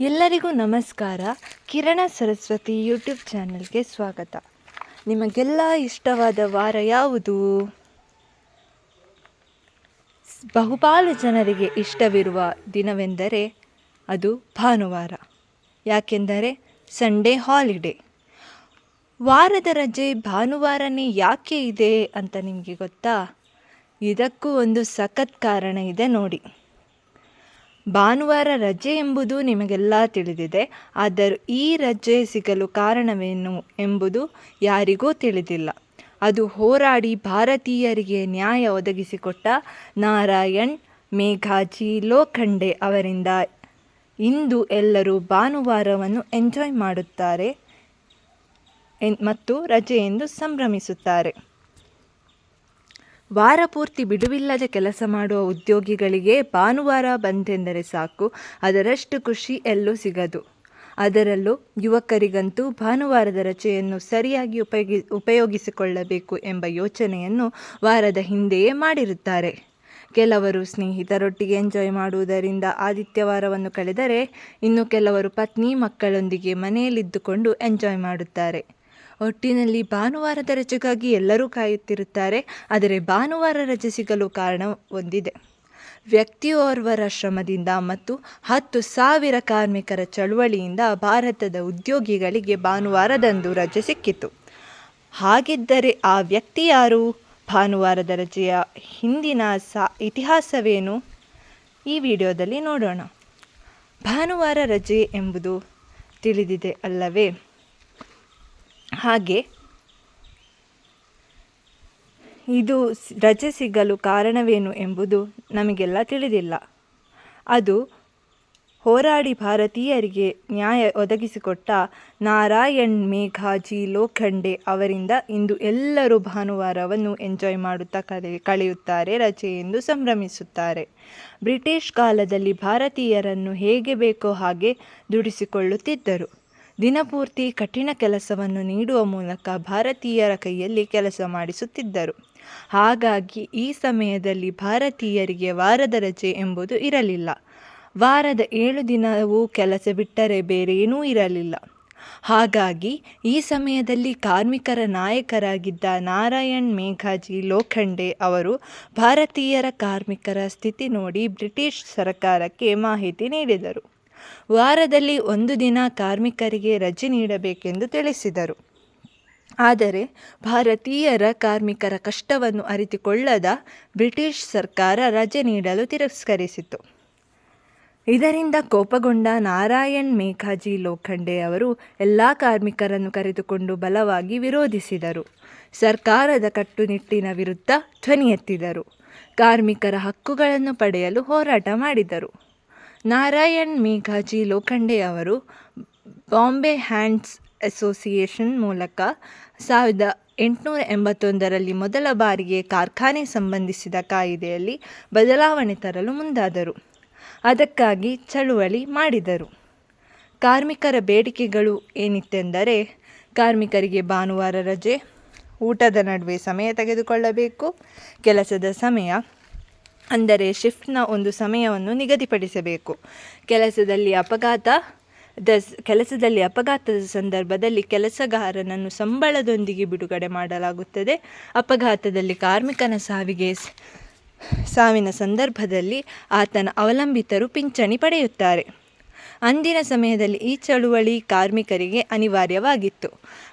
ಎಲ್ಲರಿಗೂ ನಮಸ್ಕಾರ. ಕಿರಣ ಸರಸ್ವತಿ ಯೂಟ್ಯೂಬ್ ಚಾನಲ್ಗೆ ಸ್ವಾಗತ. ನಿಮಗೆಲ್ಲ ಇಷ್ಟವಾದ ವಾರ ಯಾವುದು? ಬಹುಪಾಲು ಜನರಿಗೆ ಇಷ್ಟವಿರುವ ದಿನವೆಂದರೆ ಅದು ಭಾನುವಾರ. ಯಾಕೆಂದರೆ ಸಂಡೇ ಹಾಲಿಡೇ. ವಾರದ ರಜೆ ಭಾನುವಾರನೇ ಯಾಕೆ ಇದೆ ಅಂತ ನಿಮಗೆ ಗೊತ್ತಾ? ಇದಕ್ಕೂ ಒಂದು ಸಖತ್ ಕಾರಣ ಇದೆ ನೋಡಿ. ಭಾನುವಾರ ರಜೆ ಎಂಬುದು ನಿಮಗೆಲ್ಲ ತಿಳಿದಿದೆ, ಆದರೂ ಈ ರಜೆ ಸಿಗಲು ಕಾರಣವೇನು ಎಂಬುದು ಯಾರಿಗೂ ತಿಳಿದಿಲ್ಲ. ಅದು ಹೋರಾಡಿ ಭಾರತೀಯರಿಗೆ ನ್ಯಾಯ ಒದಗಿಸಿಕೊಟ್ಟ ನಾರಾಯಣ್ ಮೇಘಾಜಿ ಲೋಖಂಡೆ ಅವರಿಂದ ಇಂದು ಎಲ್ಲರೂ ಭಾನುವಾರವನ್ನು ಎಂಜಾಯ್ ಮಾಡುತ್ತಾರೆ ಮತ್ತು ರಜೆ ಎಂದು ಸಂಭ್ರಮಿಸುತ್ತಾರೆ. ವಾರ ಪೂರ್ತಿ ಬಿಡುವಿಲ್ಲದೆ ಕೆಲಸ ಮಾಡುವ ಉದ್ಯೋಗಿಗಳಿಗೆ ಭಾನುವಾರ ಬಂತೆಂದರೆ ಸಾಕು, ಅದರಷ್ಟು ಖುಷಿ ಎಲ್ಲೂ ಸಿಗದು. ಅದರಲ್ಲೂ ಯುವಕರಿಗಂತೂ ಭಾನುವಾರದ ರಚೆಯನ್ನು ಸರಿಯಾಗಿ ಉಪಯೋಗಿ, ಉಪಯೋಗಿಸಿಕೊಳ್ಳಬೇಕು ಎಂಬ ಯೋಚನೆಯನ್ನು ವಾರದ ಹಿಂದೆಯೇ ಮಾಡಿರುತ್ತಾರೆ. ಕೆಲವರು ಸ್ನೇಹಿತರೊಟ್ಟಿಗೆ ಎಂಜಾಯ್ ಮಾಡುವುದರಿಂದ ಆದಿತ್ಯವಾರವನ್ನು ಕಳೆದರೆ, ಇನ್ನು ಕೆಲವರು ಪತ್ನಿ ಮಕ್ಕಳೊಂದಿಗೆ ಮನೆಯಲ್ಲಿದ್ದುಕೊಂಡು ಎಂಜಾಯ್ ಮಾಡುತ್ತಾರೆ. ಒಟ್ಟಿನಲ್ಲಿ ಭಾನುವಾರದ ರಜೆಗಾಗಿ ಎಲ್ಲರೂ ಕಾಯುತ್ತಿರುತ್ತಾರೆ. ಆದರೆ ಭಾನುವಾರ ರಜೆ ಸಿಗಲು ಕಾರಣ ಒಂದಿದೆ ವ್ಯಕ್ತಿಯೋರ್ವರ ಶ್ರಮದಿಂದ ಮತ್ತು ಹತ್ತು ಸಾವಿರ ಕಾರ್ಮಿಕರ ಚಳುವಳಿಯಿಂದ ಭಾರತದ ಉದ್ಯೋಗಿಗಳಿಗೆ ಭಾನುವಾರದಂದು ರಜೆ ಸಿಕ್ಕಿತು. ಹಾಗಿದ್ದರೆ ಆ ವ್ಯಕ್ತಿ ಯಾರು? ಭಾನುವಾರದ ರಜೆಯ ಹಿಂದಿನ ಸಾ, ಇತಿಹಾಸವೇನು? ಈ ವಿಡಿಯೋದಲ್ಲಿ ನೋಡೋಣ. ಭಾನುವಾರ ರಜೆ ಎಂಬುದು ತಿಳಿದಿದೆ ಅಲ್ಲವೇ? ಹಾಗೆ. ಇದು ರಜೆ ಸಿಗಲು ಕಾರಣವೇನು ಎಂಬುದು ನಮಗೆಲ್ಲ ತಿಳಿದಿಲ್ಲ. ಅದು ಹೋರಾಡಿ ಭಾರತೀಯರಿಗೆ ನ್ಯಾಯ ಒದಗಿಸಿಕೊಟ್ಟ ನಾರಾಯಣ್ ಮೇಘಾಜಿ ಲೋಖಂಡೆ ಅವರಿಂದ ಇಂದು ಎಲ್ಲರೂ ಭಾನುವಾರವನ್ನು ಎಂಜಾಯ್ ಮಾಡುತ್ತಾ ಕಳೆ ಕಳೆಯುತ್ತಾರೆ, ರಜೆ ಎಂದು ಸಂಭ್ರಮಿಸುತ್ತಾರೆ. ಬ್ರಿಟಿಷ್ ಕಾಲದಲ್ಲಿ ಭಾರತೀಯರನ್ನು ಹೇಗೆ ಬೇಕೋ ಹಾಗೆ ದುಡಿಸಿಕೊಳ್ಳುತ್ತಿದ್ದರು. ದಿನಪೂರ್ತಿ ಕಠಿಣ ಕೆಲಸವನ್ನು ನೀಡುವ ಮೂಲಕ ಭಾರತೀಯರ ಕೈಯಲ್ಲಿ ಕೆಲಸ ಮಾಡಿಸುತ್ತಿದ್ದರು. ಹಾಗಾಗಿ ಈ ಸಮಯದಲ್ಲಿ ಭಾರತೀಯರಿಗೆ ವಾರದ ರಜೆ ಎಂಬುದು ಇರಲಿಲ್ಲ. ವಾರದ ಏಳು ದಿನವೂ ಕೆಲಸ ಬಿಟ್ಟರೆ ಬೇರೇನೂ ಇರಲಿಲ್ಲ. ಹಾಗಾಗಿ ಈ ಸಮಯದಲ್ಲಿ ಕಾರ್ಮಿಕರ ನಾಯಕರಾಗಿದ್ದ ನಾರಾಯಣ್ ಮೇಘಾಜಿ ಲೋಖಂಡೆ ಅವರು ಭಾರತೀಯರ ಕಾರ್ಮಿಕರ ಸ್ಥಿತಿ ನೋಡಿ ಬ್ರಿಟಿಷ್ ಸರ್ಕಾರಕ್ಕೆ ಮಾಹಿತಿ ನೀಡಿದರು. ವಾರದಲ್ಲಿ ಒಂದು ದಿನ ಕಾರ್ಮಿಕರಿಗೆ ರಜೆ ನೀಡಬೇಕೆಂದು ತಿಳಿಸಿದರು. ಆದರೆ ಭಾರತೀಯರ ಕಾರ್ಮಿಕರ ಕಷ್ಟವನ್ನು ಅರಿತುಕೊಳ್ಳದ ಬ್ರಿಟಿಷ್ ಸರ್ಕಾರ ರಜೆ ನೀಡಲು ತಿರಸ್ಕರಿಸಿತು ಇದರಿಂದ ಕೋಪಗೊಂಡ ನಾರಾಯಣ್ ಮೇಘಾಜಿ ಲೋಖಂಡೆ ಅವರು ಎಲ್ಲ ಕಾರ್ಮಿಕರನ್ನು ಕರೆದುಕೊಂಡು ಬಲವಾಗಿ ವಿರೋಧಿಸಿದರು. ಸರ್ಕಾರದ ಕಟ್ಟುನಿಟ್ಟಿನ ವಿರುದ್ಧ ಧ್ವನಿ ಎತ್ತಿದರು. ಕಾರ್ಮಿಕರ ಹಕ್ಕುಗಳನ್ನು ಪಡೆಯಲು ಹೋರಾಟ ಮಾಡಿದರು. ನಾರಾಯಣ್ ಮೇಘಾಜಿ ಲೋಖಂಡೆ ಅವರು ಬಾಂಬೆ ಹ್ಯಾಂಡ್ಸ್ ಅಸೋಸಿಯೇಷನ್ ಮೂಲಕ ಸಾವಿರದ ಎಂಟುನೂರ ಎಂಬತ್ತೊಂದರಲ್ಲಿ ಮೊದಲ ಬಾರಿಗೆ ಕಾರ್ಖಾನೆ ಸಂಬಂಧಿಸಿದ ಕಾಯಿದೆಯಲ್ಲಿ ಬದಲಾವಣೆ ತರಲು ಮುಂದಾದರು. ಅದಕ್ಕಾಗಿ ಚಳುವಳಿ ಮಾಡಿದರು. ಕಾರ್ಮಿಕರ ಬೇಡಿಕೆಗಳು ಏನಿತ್ತೆಂದರೆ ಕಾರ್ಮಿಕರಿಗೆ ಭಾನುವಾರ ರಜೆ, ಊಟದ ನಡುವೆ ಸಮಯ ತೆಗೆದುಕೊಳ್ಳಬೇಕು, ಕೆಲಸದ ಸಮಯ ಅಂದರೆ ಶಿಫ್ಟ್ನ ಒಂದು ಸಮಯವನ್ನು ನಿಗದಿಪಡಿಸಬೇಕು. ಕೆಲಸದಲ್ಲಿ ಅಪಘಾತ ದ ಕೆಲಸದಲ್ಲಿ ಅಪಘಾತದ ಸಂದರ್ಭದಲ್ಲಿ ಕೆಲಸಗಾರನನ್ನು ಸಂಬಳದೊಂದಿಗೆ ಬಿಡುಗಡೆ ಮಾಡಲಾಗುತ್ತದೆ. ಅಪಘಾತದಲ್ಲಿ ಕಾರ್ಮಿಕನ ಸಾವಿಗೆ ಸಾವಿನ ಸಂದರ್ಭದಲ್ಲಿ ಆತನ ಅವಲಂಬಿತರು ಪಿಂಚಣಿ ಪಡೆಯುತ್ತಾರೆ. ಅಂದಿನ ಸಮಯದಲ್ಲಿ ಈ ಚಳುವಳಿ ಕಾರ್ಮಿಕರಿಗೆ ಅನಿವಾರ್ಯವಾಗಿತ್ತು.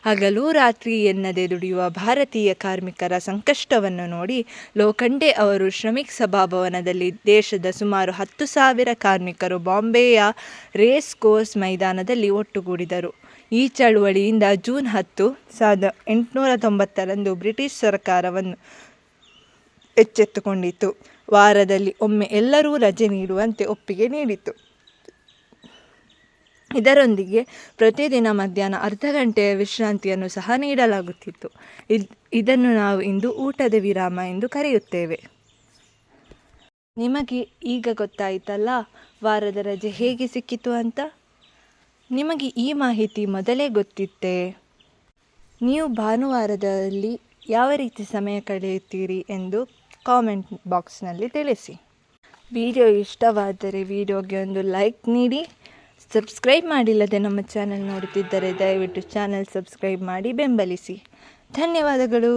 ಹಗಲು ರಾತ್ರಿ ಎನ್ನದೆ ದುಡಿಯುವ ಭಾರತೀಯ ಕಾರ್ಮಿಕರ ಸಂಕಷ್ಟವನ್ನು ನೋಡಿ ಲೋಖಂಡೆ ಅವರು ಶ್ರಮಿಕ್ ಸಭಾಭವನದಲ್ಲಿ ದೇಶದ ಸುಮಾರು ಹತ್ತು ಸಾವಿರ ಕಾರ್ಮಿಕರು ಬಾಂಬೆಯ ರೇಸ್ ಕೋರ್ಸ್ ಮೈದಾನದಲ್ಲಿ ಒಟ್ಟುಗೂಡಿದರು. ಈ ಚಳುವಳಿಯಿಂದ ಜೂನ್ ಹತ್ತು ಸಾವಿರದ ಎಂಟುನೂರ ತೊಂಬತ್ತರಂದು ಬ್ರಿಟಿಷ್ ಸರ್ಕಾರವನ್ನು ಎಚ್ಚೆತ್ತುಕೊಂಡಿತು ವಾರದಲ್ಲಿ ಒಮ್ಮೆ ಎಲ್ಲರೂ ರಜೆ ನೀಡುವಂತೆ ಒಪ್ಪಿಗೆ ನೀಡಿತು ಇದರೊಂದಿಗೆ ಪ್ರತಿದಿನ ಮಧ್ಯಾಹ್ನ ಅರ್ಧ ಗಂಟೆಯ ವಿಶ್ರಾಂತಿಯನ್ನು ಸಹ ನೀಡಲಾಗುತ್ತಿತ್ತು. ಇದ್, ಇದನ್ನು ನಾವು ಇಂದು ಊಟದ ವಿರಾಮ ಎಂದು ಕರೆಯುತ್ತೇವೆ. ನಿಮಗೆ ಈಗ ಗೊತ್ತಾಯಿತಲ್ಲ ವಾರದ ರಜೆ ಹೇಗೆ ಸಿಕ್ಕಿತು ಅಂತ? ನಿಮಗೆ ಈ ಮಾಹಿತಿ ಮೊದಲೇ ಗೊತ್ತಿತ್ತೇ? ನೀವು ಭಾನುವಾರದಲ್ಲಿ ಯಾವ ರೀತಿ ಸಮಯ ಕಳೆಯುತ್ತೀರಿ ಎಂದು ಕಾಮೆಂಟ್ ಬಾಕ್ಸ್ನಲ್ಲಿ ತಿಳಿಸಿ. ವಿಡಿಯೋ ಇಷ್ಟವಾದರೆ ವಿಡಿಯೋಗೆ ಒಂದು ಲೈಕ್ ನೀಡಿ ಸಬ್ಸ್ಕ್ರೈಬ್ ಮಾಡಿಲ್ಲದೆ ನಮ್ಮ ಚಾನಲ್ ನೋಡುತ್ತಿದ್ದರೆ ದಯವಿಟ್ಟು ಚಾನಲ್ ಸಬ್ಸ್ಕ್ರೈಬ್ ಮಾಡಿ ಬೆಂಬಲಿಸಿ. ಧನ್ಯವಾದಗಳು.